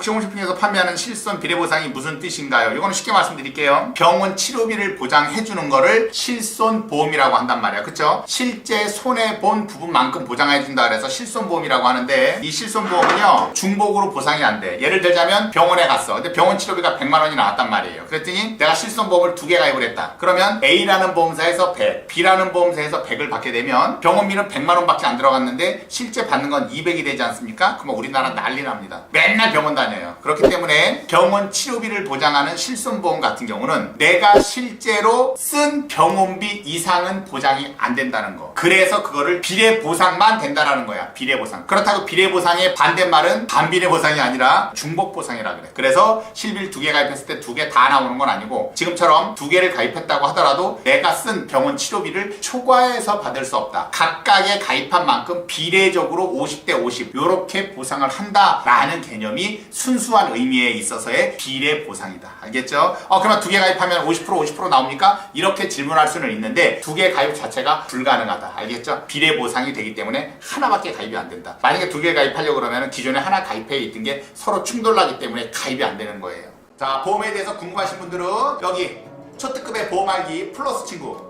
복식홈쇼핑에서 판매하는 실손 비례보상이 무슨 뜻인가요? 이거는 쉽게 말씀드릴게요. 병원 치료비를 보장해주는 거를 실손보험이라고 한단 말이야. 그쵸? 실제 손해본 부분만큼 보장해준다 그래서 실손보험이라고 하는데 이 실손보험은요 중복으로 보상이 안 돼. 예를 들자면 병원에 갔어. 근데 병원 치료비가 100만 원이 나왔단 말이에요. 그랬더니 내가 실손보험을 두 개 가입을 했다. 그러면 A라는 보험사에서 100, B라는 보험사에서 100을 받게 되면 병원비는 100만 원밖에 안 들어갔는데 실제 받는 건 200이 되지 않습니까? 그러면 우리나라 난리 납니다. 맨날 병원 다 녀요. 그렇기 때문에 병원 치료비를 보장하는 실손보험 같은 경우는 내가 실제로 쓴 병원비 이상은 보장이 안 된다는 거. 그래서 그거를 비례 보상만 된다라는 거야. 비례 보상. 그렇다고 비례 보상의 반대말은 반비례 보상이 아니라 중복 보상이라 그래. 그래서 실비를 두 개 가입했을 때 두 개 다 나오는 건 아니고 지금처럼 두 개를 가입했다고 하더라도 내가 쓴 병원 치료비를 초과해서 받을 수 없다. 각각의 가입한 만큼 비례적으로 50대 50 이렇게 보상을 한다라는 개념이 순수한 의미에 있어서의 비례 보상이다. 알겠죠? 어 그러면 두 개 가입하면 50% 50% 나옵니까? 이렇게 질문할 수는 있는데 두 개 가입 자체가 불가능하다. 알겠죠? 비례 보상이 되기 때문에 하나밖에 가입이 안 된다. 만약에 두 개 가입하려고 그러면 기존에 하나 가입해 있던 게 서로 충돌나기 때문에 가입이 안 되는 거예요. 자, 보험에 대해서 궁금하신 분들은 여기 초특급의 보험 알기 플러스 친구